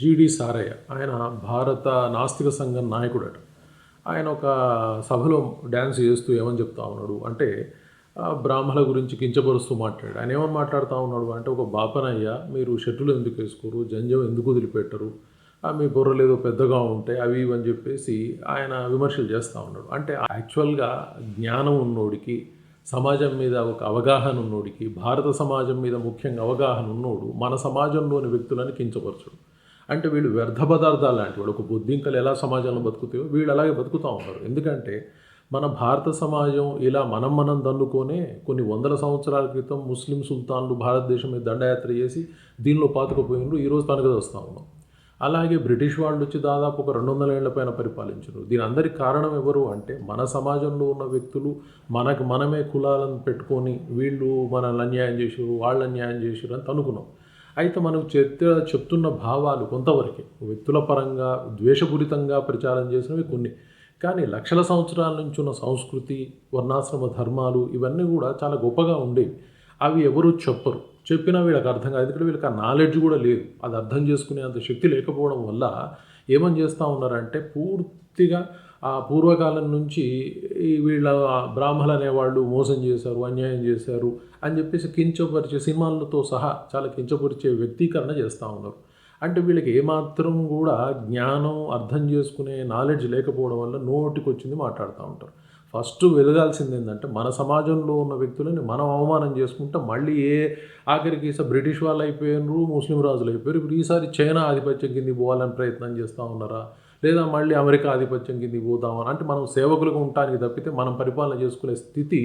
జీడి సారయ్య. ఆయన భారత నాస్తిక సంఘం నాయకుడట. ఆయన ఒక సభలో డ్యాన్స్ చేస్తూ ఏమని చెప్తా ఉన్నాడు అంటే బ్రాహ్మణుల గురించి కించపరుస్తూ మాట్లాడాడు. ఆయన ఏమని మాట్లాడుతూ ఉన్నాడు అంటే ఒక బాపనయ్య మీరు షర్టులు ఎందుకు వేసుకోరు? జంజం ఎందుకు వదిలిపెట్టరు? మీ బుర్రలు ఏదో పెద్దగా ఉంటాయి అవి ఇవి అని చెప్పేసి ఆయన విమర్శలు చేస్తూ ఉన్నాడు. అంటే యాక్చువల్గా జ్ఞానం ఉన్నోడికి సమాజం మీద ఒక అవగాహన ఉన్నోడికి భారత సమాజం మీద ముఖ్యంగా అవగాహన ఉన్నోడు మన సమాజంలోని వ్యక్తులను కించపరచడు. అంటే వీళ్ళు వ్యర్థ పదార్థాలు లాంటి వాడు. ఒక బుద్ధింకలు ఎలా సమాజంలో బతుకుతాయో వీళ్ళు అలాగే బతుకుతూ ఉంటారు ఎందుకంటే మన భారత సమాజం ఇలా మనం మనం దన్నుకొనే కొన్ని వందల సంవత్సరాల క్రితం ముస్లిం సుల్తాన్లు భారతదేశం మీద దండయాత్ర చేసి దీనిలో పాతుకుపోయినారు. ఈరోజు తనకు వస్తూ ఉన్నాం. అలాగే బ్రిటిష్ వాళ్ళు వచ్చి దాదాపు ఒక రెండు వందల ఏళ్ళ పైన పరిపాలించారు. దీని అందరికి కారణం ఎవరు అంటే మన సమాజంలో ఉన్న వ్యక్తులు మనకు మనమే కులాలను పెట్టుకొని వీళ్ళు మనల్ని అన్యాయం చేసారు వాళ్ళు అన్యాయం చేసారు అని అనుకున్నాం అయితే మనం చెప్తే చెప్తున్న భావాలు కొంతవరకే. వ్యక్తుల పరంగా ద్వేషపూరితంగా ప్రచారం చేసినవి కొన్ని. కానీ లక్షల సంవత్సరాల నుంచి ఉన్న సంస్కృతి వర్ణాశ్రమ ధర్మాలు ఇవన్నీ కూడా చాలా గొప్పగా ఉండేవి. అవి ఎవరు చెప్పరు. చెప్పినా వీళ్ళకి అర్థం కాదు. ఎందుకంటే వీళ్ళకి ఆ నాలెడ్జ్ కూడా లేదు. అది అర్థం చేసుకునే అంత శక్తి లేకపోవడం వల్ల ఏమని చేస్తూ ఉన్నారంటే పూర్తిగా ఆ పూర్వకాలం నుంచి వీళ్ళ బ్రాహ్మణులు అనేవాళ్ళు మోసం చేశారు అన్యాయం చేశారు అని చెప్పేసి కించపరిచే సినిమాలతో సహా చాలా కించపరిచే వ్యక్తీకరణ చేస్తూ ఉన్నారు. అంటే వీళ్ళకి ఏమాత్రం కూడా జ్ఞానం అర్థం చేసుకునే నాలెడ్జ్ లేకపోవడం వల్ల నోటికి వచ్చింది మాట్లాడుతూ ఉంటారు. ఫస్ట్ వెలగాల్సింది ఏంటంటే మన సమాజంలో ఉన్న వ్యక్తులని మనం అవమానం చేసుకుంటే మళ్ళీ ఏ ఆఖరికి ఈసారి బ్రిటిష్ వాళ్ళు అయిపోయినారు ముస్లిం రాజులు అయిపోయారు ఇప్పుడు ఈసారి చైనా ఆధిపత్యం కింద పోవాలని ప్రయత్నం చేస్తూ ఉన్నారా? లేదా మళ్ళీ అమెరికా ఆధిపత్యం కింద పోదామని అంటే మనం సేవకులుగా ఉండటానికి తప్పితే మనం పరిపాలన చేసుకునే స్థితి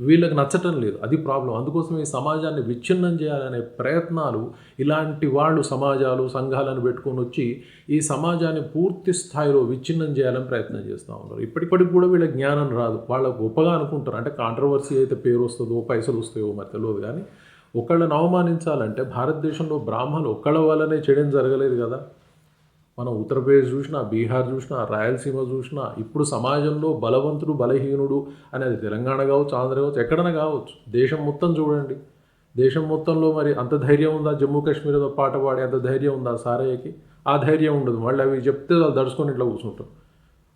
వీళ్ళకి నచ్చటం లేదు. అది ప్రాబ్లం. అందుకోసం ఈ సమాజాన్ని విచ్ఛిన్నం చేయాలనే ప్రయత్నాలు ఇలాంటి వాళ్ళు సమాజాలు సంఘాలను పెట్టుకొని వచ్చి ఈ సమాజాన్ని పూర్తి స్థాయిలో విచ్ఛిన్నం చేయాలని ప్రయత్నం చేస్తూ ఉన్నారు. ఇప్పటిప్పటికి కూడా వీళ్ళ జ్ఞానం రాదు. వాళ్ళ గొప్పగా అనుకుంటారు. అంటే కాంట్రవర్సీ అయితే పేరు వస్తుందో పైసలు వస్తాయో మరి తెలియదు కానీ ఒకళ్ళని అవమానించాలంటే భారతదేశంలో బ్రాహ్మణులు ఒక్కళ్ళ వల్లనే చేయడం జరగలేదు కదా. మనం ఉత్తరప్రదేశ్ చూసినా బీహార్ చూసినా రాయలసీమ చూసినా ఇప్పుడు సమాజంలో బలవంతుడు బలహీనుడు అనేది తెలంగాణ కావచ్చు ఆంధ్ర కావచ్చు ఎక్కడైనా కావచ్చు. దేశం మొత్తం చూడండి. దేశం మొత్తంలో మరి అంత ధైర్యం ఉందా? జమ్మూ కాశ్మీర్ పాట పాడే అంత ధైర్యం ఉందా సారయ్యకి? ఆ ధైర్యం ఉండదు. మళ్ళీ అవి చెప్తే వాళ్ళు దడుచుకొని ఇట్లా కూర్చుంటాం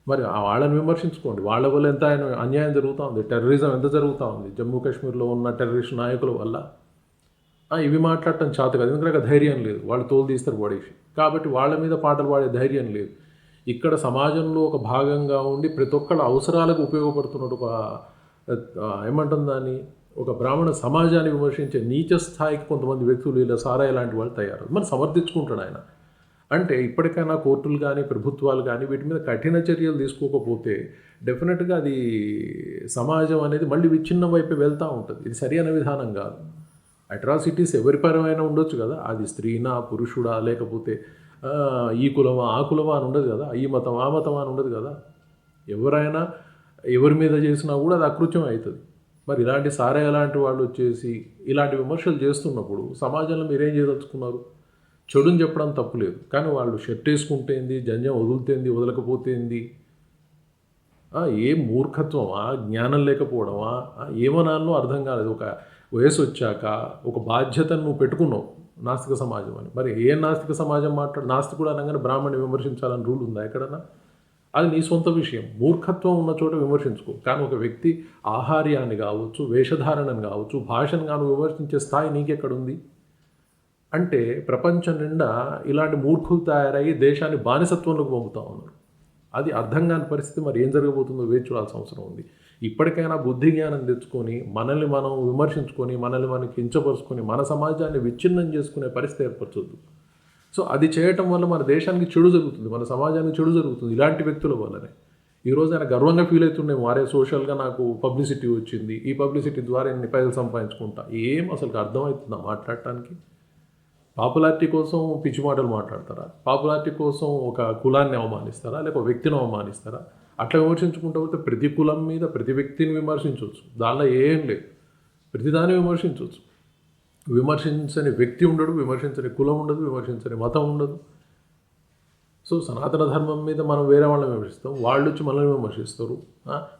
మరి ఆ వాళ్ళని విమర్శించుకోండి. వాళ్ళ వల్ల ఎంత అన్యాయం జరుగుతూ ఉంది? టెర్రరిజం ఎంత జరుగుతూ ఉంది? జమ్మూ కాశ్మీర్లో ఉన్న టెర్రరిస్ట్ నాయకుల వల్ల ఇవి మాట్లాడటం చేత కాదు ఎందుకంటే ధైర్యం లేదు. వాళ్ళు తోలు తీస్తారు పడేసి కాబట్టి వాళ్ళ మీద పాటలు పాడే ధైర్యం లేదు. ఇక్కడ సమాజంలో ఒక భాగంగా ఉండి ప్రతి ఒక్కళ్ళ అవసరాలకు ఉపయోగపడుతున్నట్టు ఒక ఏమంటాం ఏమంటుంది దాన్ని? ఒక బ్రాహ్మణ సమాజాన్ని విమర్శించే నీచ స్థాయికి కొంతమంది వ్యక్తులు ఇలా సారాయి లాంటి వాళ్ళు తయారు మరి సమర్థించుకుంటాడు ఆయన. అంటే ఇప్పటికైనా కోర్టులు కానీ ప్రభుత్వాలు కానీ వీటి మీద కఠిన చర్యలు తీసుకోకపోతే డెఫినెట్గా అది సమాజం అనేది మళ్ళీ విచ్ఛిన్నం వైపు వెళ్తూ ఉంటుంది. ఇది సరైన విధానం కాదు. అట్రాసిటీస్ ఎవరి పరమైనా ఉండొచ్చు కదా. అది స్త్రీనా పురుషుడా లేకపోతే ఈ కులమా ఆ కులమా అని ఉండదు కదా. ఈ మతం ఆ మతం అని ఉండదు కదా. ఎవరైనా ఎవరి మీద చేసినా కూడా అది అకృత్యం అవుతుంది. మరి ఇలాంటి సారే అలాంటి వాళ్ళు వచ్చేసి ఇలాంటి విమర్శలు చేస్తున్నప్పుడు సమాజంలో మీరేం చేయదలుచుకున్నారు? చెడుని చెప్పడం తప్పులేదు కానీ వాళ్ళు షర్ట్ వేసుకుంటేంది జంజం వదులుతేంది వదలకపోతేంది ఏ మూర్ఖత్వమా జ్ఞానం లేకపోవడమా ఆ, ఏమనాలో అర్థం కాలేదు. ఒక వయసు వచ్చాక ఒక బాధ్యతను నువ్వు పెట్టుకున్నావు నాస్తిక సమాజం అని. మరి ఏ నాస్తిక సమాజం మాట్లాడు నాస్తికుడు అనగానే బ్రాహ్మణ్ని విమర్శించాలని రూల్ ఉందా ఎక్కడన్నా? అది నీ సొంత విషయం. మూర్ఖత్వం ఉన్న చోట విమర్శించుకో. కానీ ఒక వ్యక్తి ఆహార్యాన్ని కావచ్చు వేషధారణను కావచ్చు భాషను కాను విమర్శించే స్థాయి నీకెక్కడుంది? అంటే ప్రపంచం నిండా ఇలాంటి మూర్ఖులు తయారయ్యి దేశాన్ని బానిసత్వంలోకి పంపుతా ఉన్నారు అది అర్థం కాని పరిస్థితి మరి ఏం జరగబోతుందో వేచి చూడాల్సిన అవసరం ఉంది. ఇప్పటికైనా బుద్ధి జ్ఞానం తెచ్చుకొని మనల్ని మనం విమర్శించుకొని మనల్ని మనం కించపరుచుకొని మన సమాజాన్ని విచ్ఛిన్నం చేసుకునే పరిస్థితి ఏర్పరచొద్దు. సో అది చేయటం వల్ల మన దేశానికి చెడు జరుగుతుంది మన సమాజానికి చెడు జరుగుతుంది ఇలాంటి వ్యక్తుల వల్లనే. ఈరోజు ఆయన గర్వంగా ఫీల్ అవుతుండే వారే సోషల్గా నాకు పబ్లిసిటీ వచ్చింది ఈ పబ్లిసిటీ ద్వారా ఎన్ని పైసలు సంపాదించుకుంటా. ఏం అసలు అర్థమవుతుందా మాట్లాడటానికి? పాపులారిటీ కోసం పిచ్చి మాటలు మాట్లాడతారా? పాపులారిటీ కోసం ఒక కులాన్ని అవమానిస్తారా? లేక ఒక వ్యక్తిని అవమానిస్తారా? అట్లా విమర్శించుకుంటూ పోతే ప్రతి కులం మీద ప్రతి వ్యక్తిని విమర్శించవచ్చు. దానిలో ఏం లేదు. ప్రతిదాన్ని విమర్శించవచ్చు. విమర్శించని వ్యక్తి ఉండడు విమర్శించని కులం ఉండదు విమర్శించని మతం ఉండదు. సో సనాతన ధర్మం మీద మనం వేరే వాళ్ళని విమర్శిస్తాం. వాళ్ళు వచ్చి మనల్ని విమర్శిస్తారు.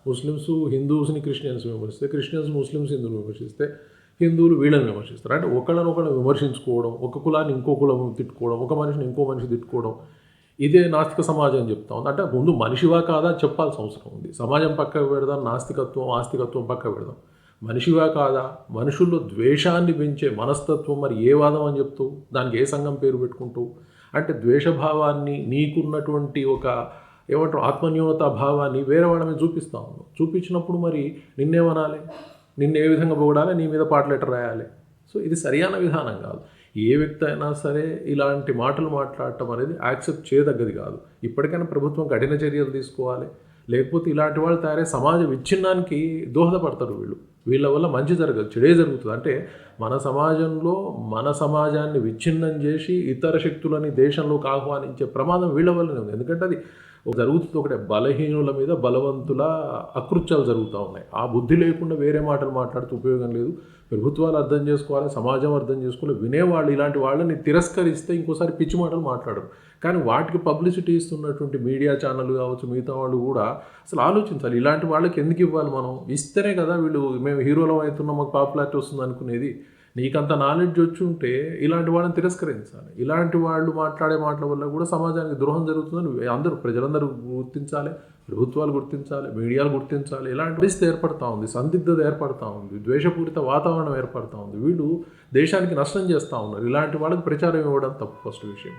ముస్లిమ్స్ హిందూస్ని క్రిస్టియన్స్ విమర్శిస్తే క్రిస్టియన్స్ ముస్లిమ్స్ హిందువులు విమర్శిస్తే హిందువులు వీళ్ళని విమర్శిస్తారు. అంటే ఒకళ్ళని ఒకళ్ళు విమర్శించుకోవడం ఒక కులాన్ని ఇంకో కులం తిట్టుకోవడం ఒక మనిషిని ఇంకో మనిషి తిట్టుకోవడం ఇదే నాస్తిక సమాజం అని చెప్తా ఉంది అంటే ముందు మనిషివా కాదా చెప్పాల్సిన అవసరం ఉంది. సమాజం పక్కకు పెడదాం నాస్తికత్వం ఆస్తికత్వం పక్కకు పెడదాం. మనిషివా కాదా? మనుషుల్లో ద్వేషాన్ని పెంచే మనస్తత్వం మరి ఏ వాదం అని చెప్తూ దానికి ఏ సంఘం పేరు పెట్టుకుంటూ? అంటే ద్వేషభావాన్ని నీకున్నటువంటి ఒక ఏమంటారు ఆత్మన్యూనత భావాన్ని వేరే వాళ్ళ మీద చూపిస్తా ఉన్నావు చూపించినప్పుడు మరి నిన్నేమనాలి నిన్ను ఏ విధంగా పొగడాలి నీ మీద పాట లెటర్ రాయాలి? సో ఇది సరియైన విధానం కాదు. ఏ వ్యక్తి అయినా సరే ఇలాంటి మాటలు మాట్లాడటం అనేది యాక్సెప్ట్ చేయదగ్గది కాదు. ఇప్పటికైనా ప్రభుత్వం కఠిన చర్యలు తీసుకోవాలి. లేకపోతే ఇలాంటి వాళ్ళు తయారై సమాజ విచ్ఛిన్నానికి దోహదపడతారు వీళ్ళు. వీళ్ళ వల్ల మంచి జరగదు చెడే జరుగుతుంది. అంటే మన సమాజంలో మన సమాజాన్ని విచ్ఛిన్నం చేసి ఇతర శక్తులని దేశంలోకి ఆహ్వానించే ప్రమాదం వీళ్ళ వల్లనే ఉంది. ఎందుకంటే అది జరుగుతుంది ఒకటే బలహీనుల మీద బలవంతుల అకృత్యాలు జరుగుతూ ఉన్నాయి. ఆ బుద్ధి లేకుండా వేరే మాటలు మాట్లాడుతూ ఉపయోగం లేదు. ప్రభుత్వాలు అర్థం చేసుకోవాలి సమాజం అర్థం చేసుకోవాలి వినేవాళ్ళు ఇలాంటి వాళ్ళని తిరస్కరిస్తే ఇంకోసారి పిచ్చి మాటలు మాట్లాడరు. కానీ వాటికి పబ్లిసిటీ ఇస్తున్నటువంటి మీడియా ఛానల్ కావచ్చు మిగతా వాళ్ళు కూడా అసలు ఆలోచించాలి. ఇలాంటి వాళ్ళకి ఎందుకు ఇవ్వాలి మనం? ఇస్తేనే కదా వీళ్ళు మేము హీరోలం అవుతున్నాం మాకు పాపులారిటీ వస్తుంది అనుకునేది. నీకంత నాలెడ్జ్ వచ్చి ఉంటే ఇలాంటి వాళ్ళని తిరస్కరించాలి. ఇలాంటి వాళ్ళు మాట్లాడే మాటల వల్ల కూడా సమాజానికి ద్రోహం జరుగుతుందని అందరూ ప్రజలందరూ గుర్తించాలి ప్రభుత్వాలు గుర్తించాలి మీడియాలు గుర్తించాలి. ఇలాంటి పరిస్థితి ఏర్పడతా ఉంది సందిగ్ధత ఏర్పడతా ఉంది ద్వేషపూరిత వాతావరణం ఏర్పడతా ఉంది. వీళ్ళు దేశానికి నష్టం చేస్తూ ఉన్నారు. ఇలాంటి వాళ్ళకి ప్రచారం ఇవ్వడం తప్పు ఫస్ట్ విషయం.